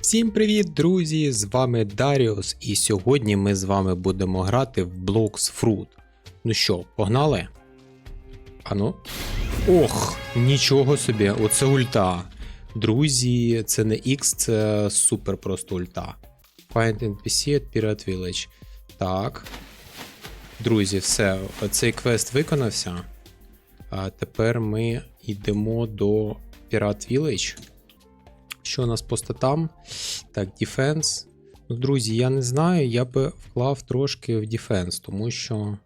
Всім привіт, друзі! З вами Даріус, і сьогодні ми з вами будемо грати в Blocks Fruit. Ну що, погнали? Ану. Ох, нічого собі, оце ульта. Друзі, це не X, це супер просто ульта. Find NPC at Pirate Village. Так. Друзі, все, цей квест виконався. А тепер ми йдемо до Pirate Village. Що у нас по статам? Так, Defense. Ну, друзі, я не знаю, я би вклав трошки в Defense, тому що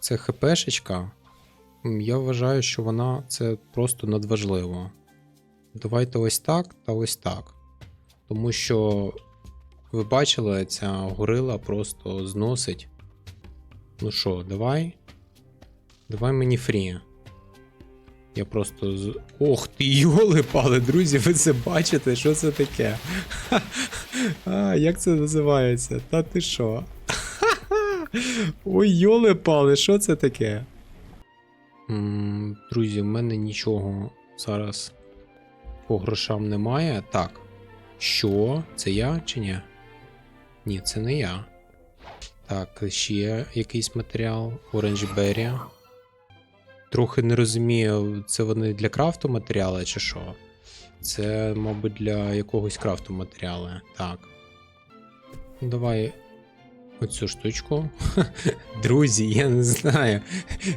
це ХПшечка. Я вважаю, що вона це просто надважливо. Давайте ось так та ось так. Тому що ви бачили, ця горила просто зносить. Ну що, давай. Давай мені фрі. Я просто з. Ох ти, йоли пали, друзі, ви це бачите? Що це таке? А, як це називається? Та ти що? Ой, йоли пали, що це таке? Друзі, в мене нічого зараз по грошам немає. Так. Що? Це я чи ні? Ні, це не я. Так, ще якийсь матеріал. Berry. Трохи не розумію, це вони для крафту матеріали чи що? Це, мабуть, для якогось крафту матеріали. Так. Давай оцю штучку. Друзі, я не знаю.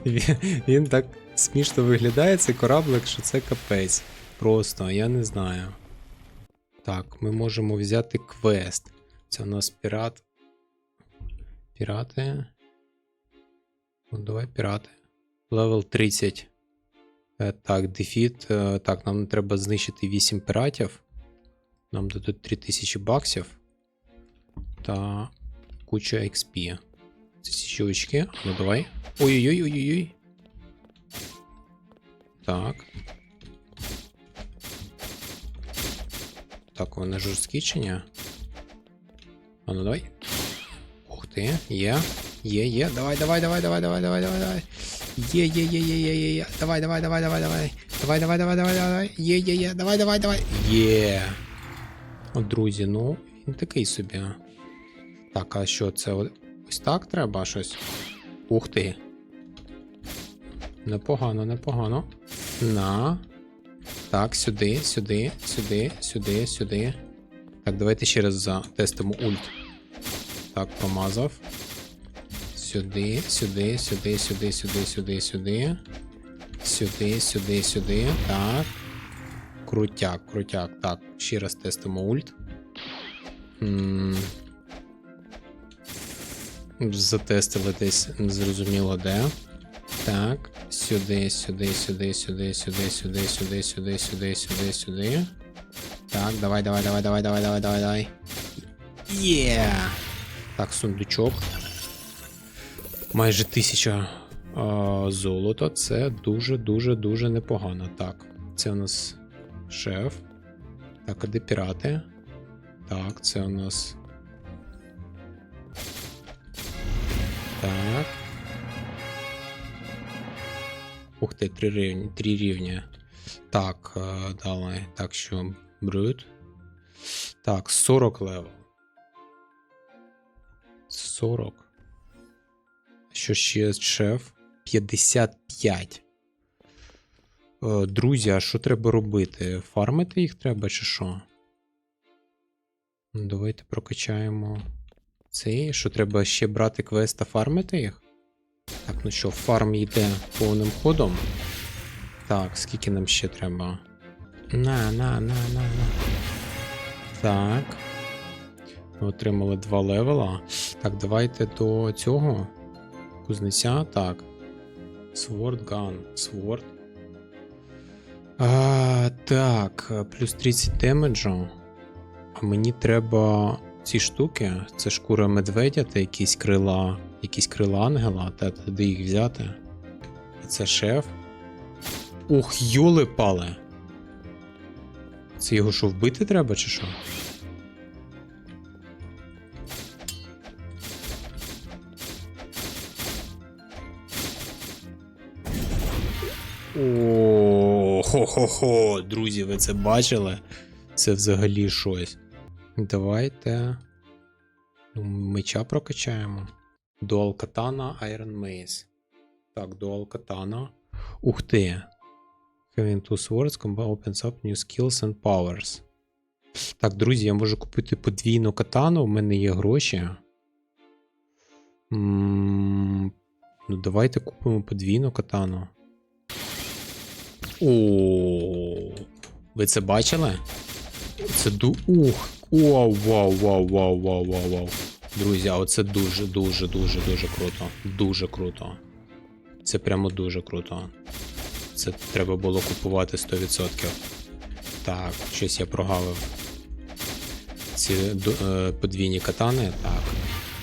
Він, він так смішно виглядає, цей кораблик, що це капець. Просто, я не знаю. Так, ми можемо взяти квест. Це у нас пірат. Пірати. Ну, давай пірати. Левел 30. Е, Так, дефіт. Е, Так, нам треба знищити 8 піратів. Нам дадуть 3000 баксів. Та куча XP. Це ці очки. Ну давай. Ой-ой-ой-ой-ой. Так. Так, вони жорсткі чи ні? А ну давай. Ух ти, є. Є, є. Давай, давай, давай, давай, давай, давай, давай, давай. Є, є, є, є, є, є, є. Давай, давай, давай, давай, давай. Давай, давай, давай, давай, давай. Є, є, є. Давай, давай, давай. Є. От, друзі, ну, він такий собі. Так, а що це? Ось так треба щось? Ух ти. Непогано, непогано. На. Так, сюди, сюди, сюди, сюди, сюди. Так, давайте ще раз затестимо ульт. Так, промазав. Сюди, сюди, сюди, сюди, сюди, сюди, сюди. Сюди, сюди, сюди. Так. Крутяк, крутяк. Так, ще раз тестимо ульт. М. Затестили десь незрозуміло де. Так. Сюди, сюди, сюди, сюди, сюди, сюди, сюди, сюди, сюди, сюди, сюди. Так, давай, давай, давай, давай, давай, давай, давай, давай. Є! Так, сундучок. Майже тисяча а, золота. Це дуже-дуже дуже непогано. Так, це у нас шеф. Так, а де пірати? Так, це у нас. Так. Ух ти, три рівні. Три рівні. Так, далі. Так, що брут. Так, 40 левел. 40. Що ще шеф? 55. Е, Друзі, а що треба робити? Фармити їх треба чи що? Ну, Давайте прокачаємо цей. Що треба ще брати квест та фармити їх? Так, ну що, фарм йде повним ходом. Так, скільки нам ще треба? На, на, на, на, на. Так. Ми отримали два левела. Так, давайте до цього. Кузнеця. Так. Sword Gun. Sword. А, так, плюс 30 демеджу. А мені треба ці штуки. Це шкура медведя та якісь крила. Якісь крила ангела, та туди їх взяти. Це шеф. Ух, йоли пале. Це його що, вбити треба, чи що? Хо-хо-хо, друзі, ви це бачили? Це взагалі щось. Давайте. ну, Меча прокачаємо. Dual Katana Iron Mace. Так, Dual Katana. Ух ти. Having two swords combo opens up new skills and powers. Так, друзі, я можу купити подвійну катану, у мене є гроші. М, Ну, давайте купимо подвійну катану. О, ви це бачили? Це ду. Ух! Вау, вау, вау, вау, вау, вау, вау. Друзі, оце дуже, дуже, дуже, круто. Дуже круто. Це прямо дуже круто. Це треба було купувати 100%. Так, щось я прогавив. Ці е, подвійні катани, так.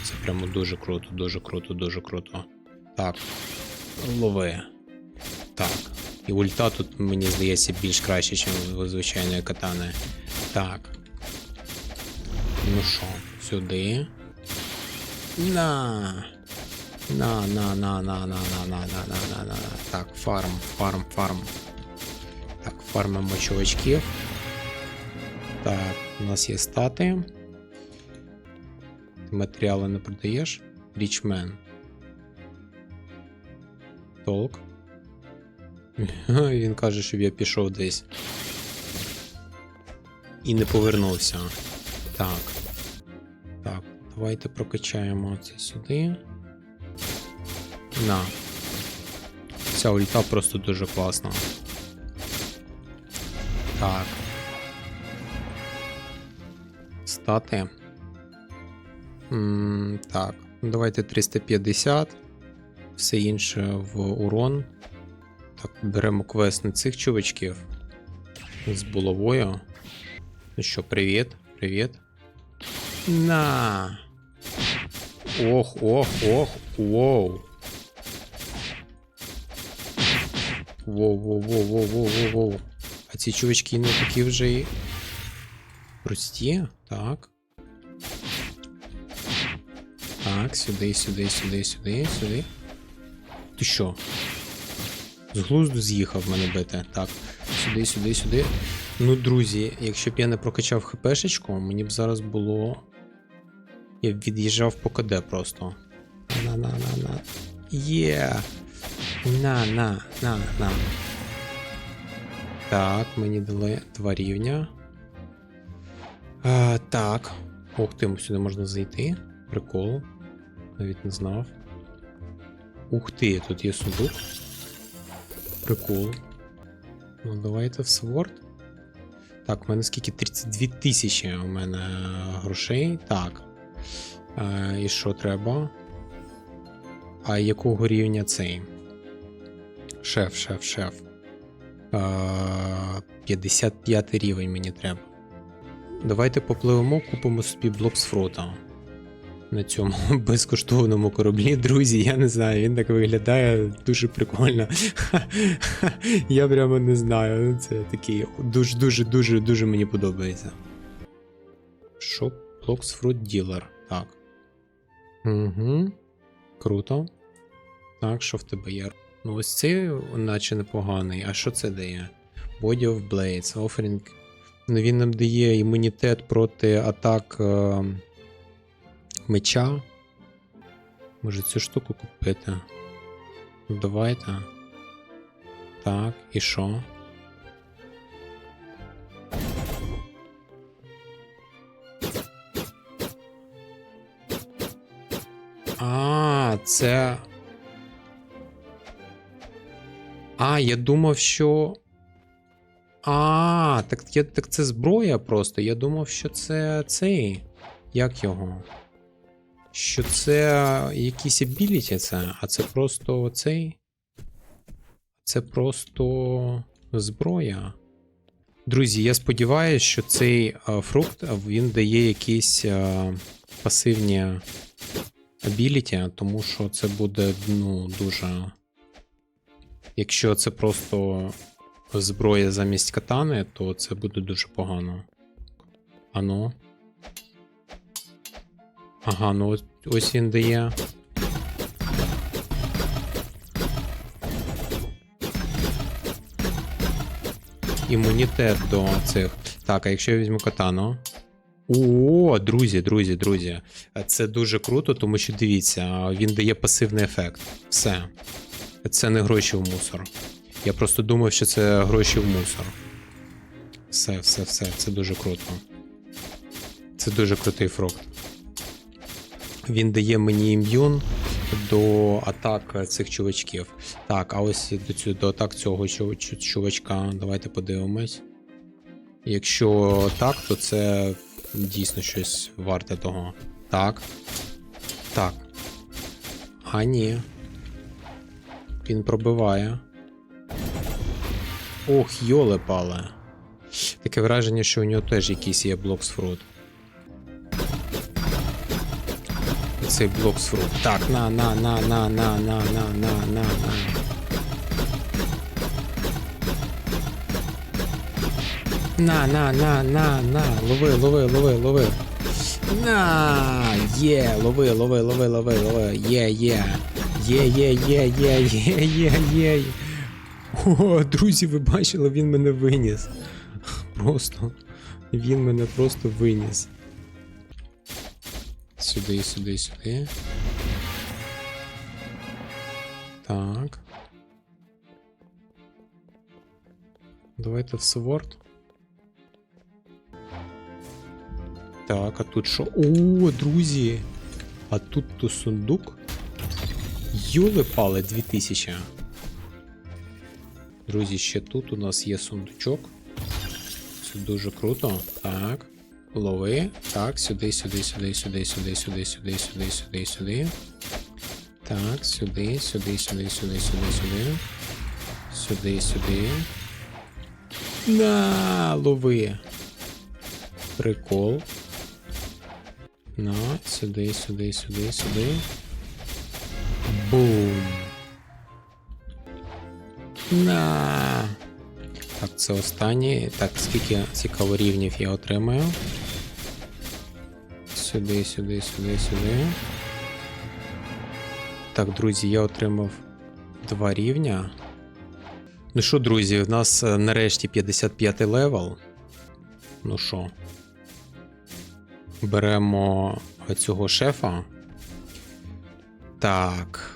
Це прямо дуже круто, дуже круто, дуже круто. Так. Лови. Так. І ульта тут, мені здається, більш краще, ніж звичайної катани. Так. Ну що, сюди. На. На, на, на, на, на, на, на, на, на, на, на. Так, фарм, фарм, фарм. Так, фармимо чувачків. Так, у нас є стати. Ти матеріали не продаєш? Річмен. Толк. Він каже, щоб я пішов десь. І не повернувся. Так. Так, давайте прокачаємо це сюди. На. Ця ульта просто дуже класна. Так. Стати. М, так, ну, давайте 350. Все інше в урон. Беремо квест на цих чувачків. З булавою. Ну що, привіт, привіт. На. Ох, ох, ох, воу. Воу, воу, воу, воу, воу, воу, воу. А ці чувачки не такі вже і прості. Так. Так, сюди, сюди, сюди, сюди, сюди. Ти що? З глузду з'їхав мене бити. Так, сюди, сюди, сюди. Ну, друзі, якщо б я не прокачав хпшечку, мені б зараз було. Я б від'їжджав по КД просто. На-на-на-на. Є. На, на, на, на. Так, мені дали два рівня. А, так. Ух ти, сюди можна зайти. Прикол. Навіть не знав. Ух ти, тут є сундук. Прикол. Ну, давайте в Sword. Так, у мене скільки? 32 тисячі у мене грошей. Так. Е, і що треба? А якого рівня цей? Шеф, шеф, шеф. Е, 55 рівень мені треба. Давайте попливемо, купимо собі блок з фрута. На цьому безкоштовному кораблі, друзі, я не знаю, він так виглядає дуже прикольно. Я прямо не знаю. Це такий дуже дуже мені подобається. Shop Blocks Fruit. Так. Угу. Круто. Так, що в тебе є? Ну, ось цей, наче непоганий. А що це дає? Body of Blades, Offering. Ну, він нам дає імунітет проти атак е, меча. Може цю штуку купити? Ну, давайте. Так, і що? А, це. А, я думав, що. А, так, я, так це зброя просто. Я думав, що це цей. Як його? Що це якісь абіліті це, а це просто цей. Це просто зброя. Друзі, я сподіваюся, що цей а, фрукт він дає якісь а, пасивні абіліті, тому що це буде ну, дуже. Якщо це просто зброя замість катани, то це буде дуже погано. Ану. Ага, ну ось, він дає. Імунітет до цих. Так, а якщо я візьму катану. О, друзі, друзі, друзі. Це дуже круто, тому що дивіться, він дає пасивний ефект. Все. Це не гроші в мусор. Я просто думав, що це гроші в мусор. Все, все, все, це дуже круто. Це дуже крутий фрукт. Він дає мені ім'юн до атак цих чувачків. Так, а ось до, цю, до атак цього чу- чу- чувачка. Давайте подивимось. Якщо так, то це дійсно щось варте того. Так. Так. А ні. Він пробиває. Ох, йоле пале. Таке враження, що у нього теж якийсь є блоксфрут. Цей блоксфрут. Так, на, на, на, на, на, на, на, на, на, на. На, на, на, на, на, лови, лови, лови, лови. На, є, лови, лови, лови, лови, лови, є, є. Є, є, є, є, є, є, є. О, друзі, ви бачили, він мене виніс. Просто. Він мене просто виніс. Сюди, сюди, сюди. Так. Давайте в Сворд. Так, а тут що? О, друзі! А тут то сундук. Йоли пали 2000. Друзі, ще тут у нас є сундучок. Це дуже круто. Так. Лови. Так, сюди, сюди, сюди, сюди, сюди, сюди, сюди, сюди, сюди, сюди. Так, сюди, сюди, сюди, сюди, сюди, сюди. Сюди, сюди. На, лови. Прикол. На, сюди, сюди, сюди, сюди. Бум. На. Так, це останнє. Так, скільки цікаво рівнів я отримаю. Сюди, сюди, сюди, сюди. Так, друзі, я отримав два рівня. Ну що, друзі, в нас е, нарешті 55 левел. Ну що, беремо цього шефа. Так.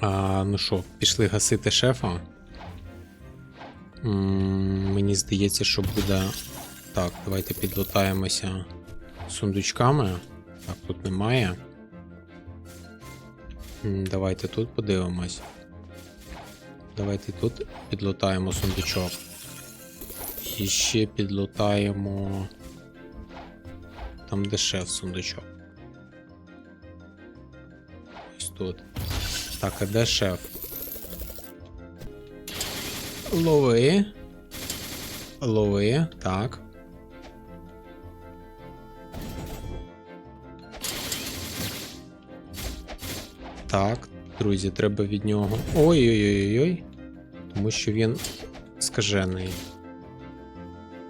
А, ну що, пішли гасити шефа. М, Мені здається, що буде. Так, давайте підлутаємося сундучками. Так, тут немає. Давайте тут подивимось. Давайте тут підлутаємо сундучок. І ще підлутаємо. Там де шеф сундучок. Ось тут. Так, а де шеф? Лови. Лови. Так. Так, друзі, треба від нього. Ой-ой-ой-ой. Тому що він скажений.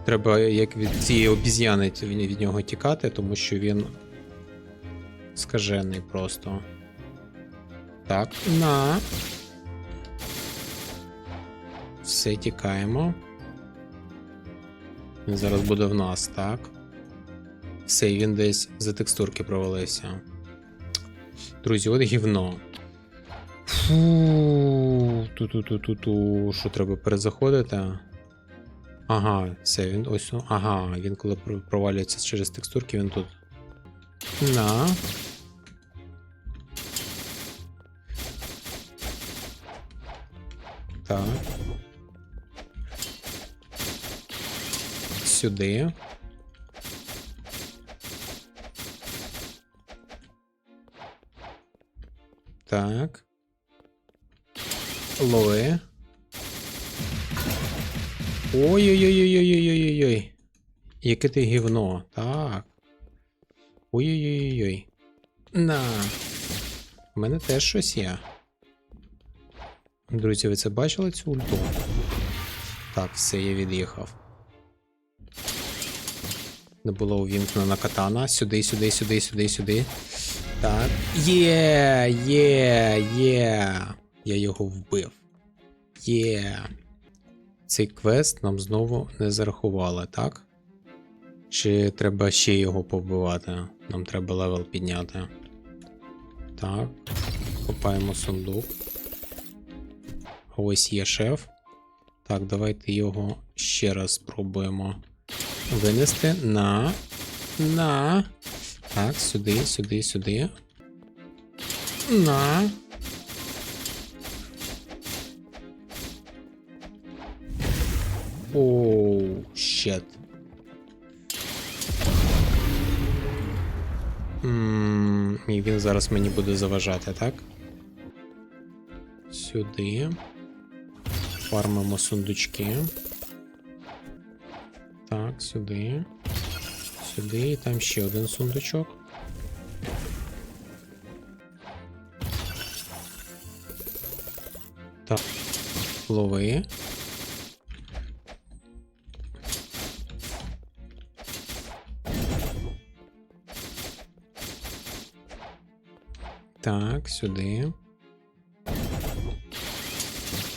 Треба як від цієї обіз'яни від нього тікати, тому що він скажений просто. Так, на. Все, тікаємо. Він зараз буде в нас, так. Все, він десь за текстурки провалився. Друзі, от гівно. Фу. Ту-ту-ту-ту-ту. Що треба перезаходити? Ага, все, він ось. Ага, він коли провалюється через текстурки, він тут. На. Так. Сюди. Так. Лови. Ой-ой-ой-ой-ой-ой-ой-ой. Яке ти гівно. Так. Ой-ой-ой-ой. На. У мене теж щось є. Друзі, ви це бачили цю ульту? Так, все, я від'їхав. Не було увімкнена катана. Сюди, сюди, сюди, сюди, сюди. Так. Є, є, є. Я його вбив. Є. Цей квест нам знову не зарахували, так? Чи треба ще його побивати? Нам треба левел підняти. Так. Копаємо сундук. Ось є шеф. Так, давайте його ще раз спробуємо винести на. На. Так, сюди, сюди, сюди. На. Оу, щет. М, І він зараз мені буде заважати, так? Сюди. Фармимо сундучки. Так, сюди. Сюди, і там ще один сундучок. Так. Лови. Так, сюди.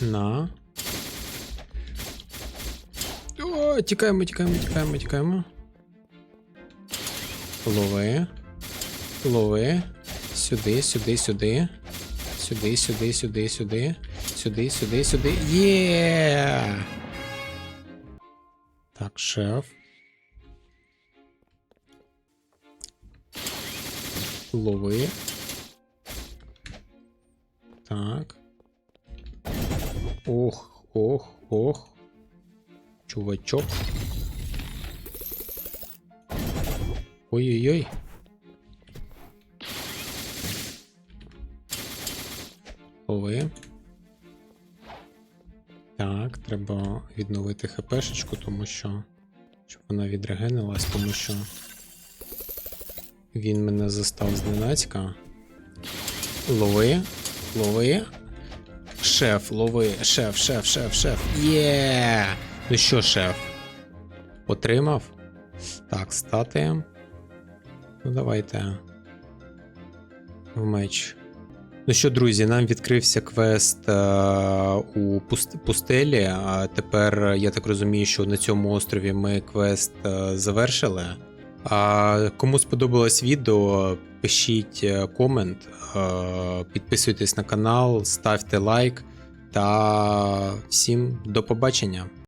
На. О, тікаємо, тікаємо, тікаємо, тікаємо. Лови. Лови. Сюди, сюди, сюди. Сюди, сюди, сюди, сюди. Сюди, сюди, сюди. Є! Так, шеф. Лови. Так. Ох, ох, ох. Чувачок. Ой-ой-ой. Лови. Так, треба відновити хпшечку, тому що. Щоб вона відрегенилась, тому що. Він мене застав зненацька. Лови. Лови. Шеф, лови. Шеф, шеф, шеф, шеф. Є! Ну що, шеф? Отримав? Так, стати. Ну, давайте. В меч. Ну що, друзі, нам відкрився квест е, у пуст- пустелі. А тепер я так розумію, що на цьому острові ми квест е, завершили. А кому сподобалось відео, пишіть е, комент, підписуйтесь на канал, ставте лайк та всім до побачення.